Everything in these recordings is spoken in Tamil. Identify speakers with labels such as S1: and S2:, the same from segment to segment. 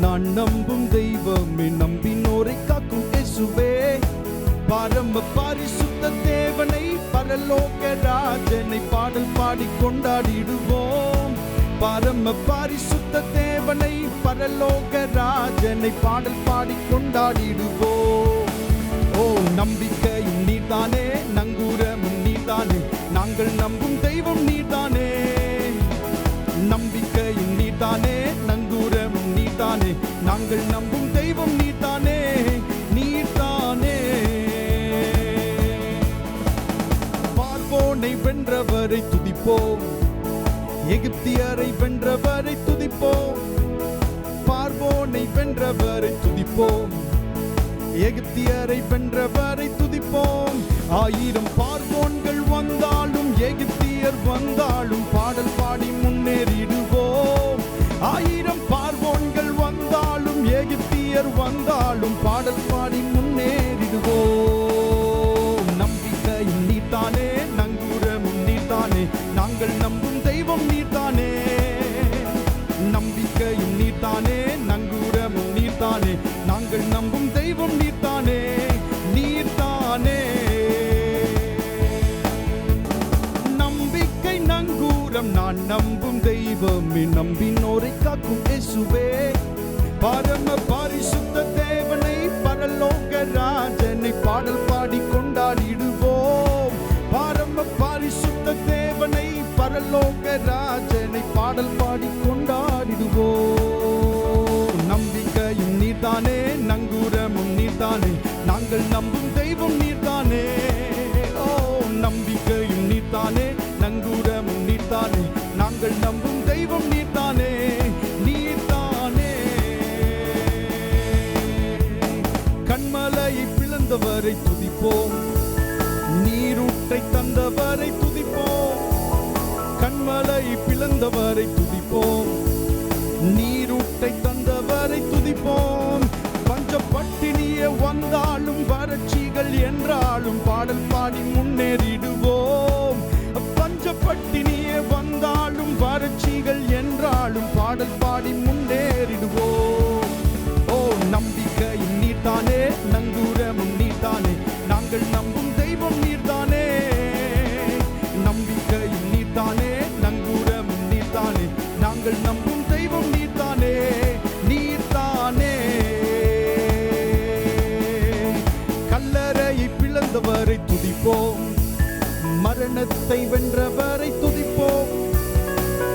S1: நான் நம்பும் தெய்வமே நம்பினோரை காக்கும் இயேசுவே. பரம பரிசுத்த தேவனை பரலோக ராஜனை பாடல் பாடி கொண்டாடிடுவோம். பரம பரிசுத்த தேவனை பரலோக ராஜனை பாடல் பாடி கொண்டாடிடுவோம். ஓ நம்பிக்கை நாங்கள் நம்பும் தெய்வம் நீதானே நீதானே பார்வோனை வென்றவரை துதிப்போம். எகிப்தியரை வென்றவரை துதிப்போம். பார்வோனை வென்றவரை துதிப்போம். எகிப்தியரை வென்றவரை துதிப்போம். ஆயிரம் எகிப்தியர் வந்தாலும் பாடல் பாடி முன்னேறிடுவோம் நம்பிக்கையும் நீத்தானே நங்கூரமும் நீத்தானே நாங்கள் நம்பும் தெய்வம் நீத்தானே நம்பிக்கையும் நீத்தானே நங்கூரமும் நீத்தானே நாங்கள் நம்பும் தெய்வம் நீத்தானே நீத்தானே நம்பிக்கை நங்கூரம் நான் நம்பும் தெய்வமே நம்பினோரை காக்கும் இயேசுவே. பரம நாங்கள் நம்பும் தெய்வம் நீர்தானே ஓ நம்பிக்கையும் நீதானே நங்கூரமும் நீதானே நாங்கள் நம்பும் தெய்வம் நீர்த்தானே. நீர்த்தானே. கண்மலையை பிளந்தவரை துதிப்போம். நீரூட்டை தந்தவரை துதிப்போம். கண்மலை பிளந்தவரை துதிப்போம். நீர் பாடி முன் மரணத்தை வென்றவரை துதிப்போம்.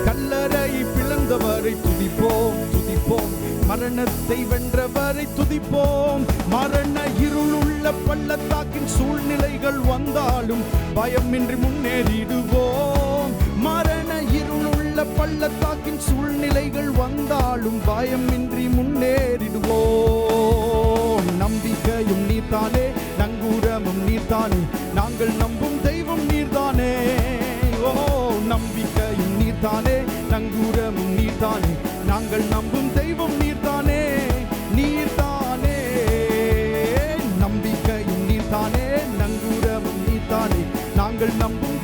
S1: கல்லறை பிளந்தவரை துதிப்போம். துதிப்போம். மரணத்தை வென்றவரை துதிப்போம். மரண இருளுள்ள பள்ளத்தாக்கின் சூழ்நிலைகள் வந்தாலும் பயமின்றி முன்னேறிடுவோம். மரண இருளுள்ள பள்ளத்தாக்கின் சூழ்நிலைகள் வந்தாலும் பயமின்றி முன்னேறிடுவோம். நம்பிக்கையும் நீர்தானே நங்கூரமும் நீர்தானே நாங்கள் நம்பும் தெய்வம் நீர்தானே நீர்தானே நம்பிக்கையும் நீர்தானே நங்கூரமும் நீர்தானே நாங்கள் நம்பும்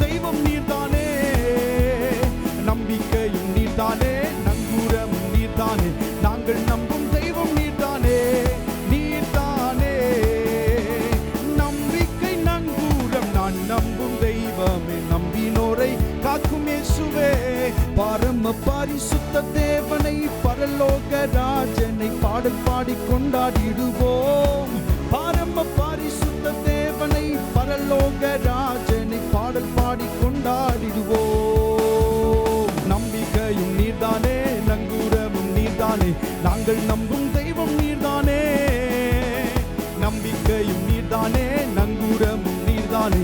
S1: பரம பரிசுத்த தேவனை பரலோக ராஜனை பாடல் பாடி கொண்டாடிடுவோம். பரம பரிசுத்த தேவனை பரலோக ராஜனை பாடல் பாடி கொண்டாடிடுவோம். நம்பிக்கையும் நீர்தானே நங்கூரமும் நீர்தானே நாங்கள் நம்பும் தெய்வம் நீர்தானே. நம்பிக்கையும் நீர்தானே நங்கூரமும் நீர்தானே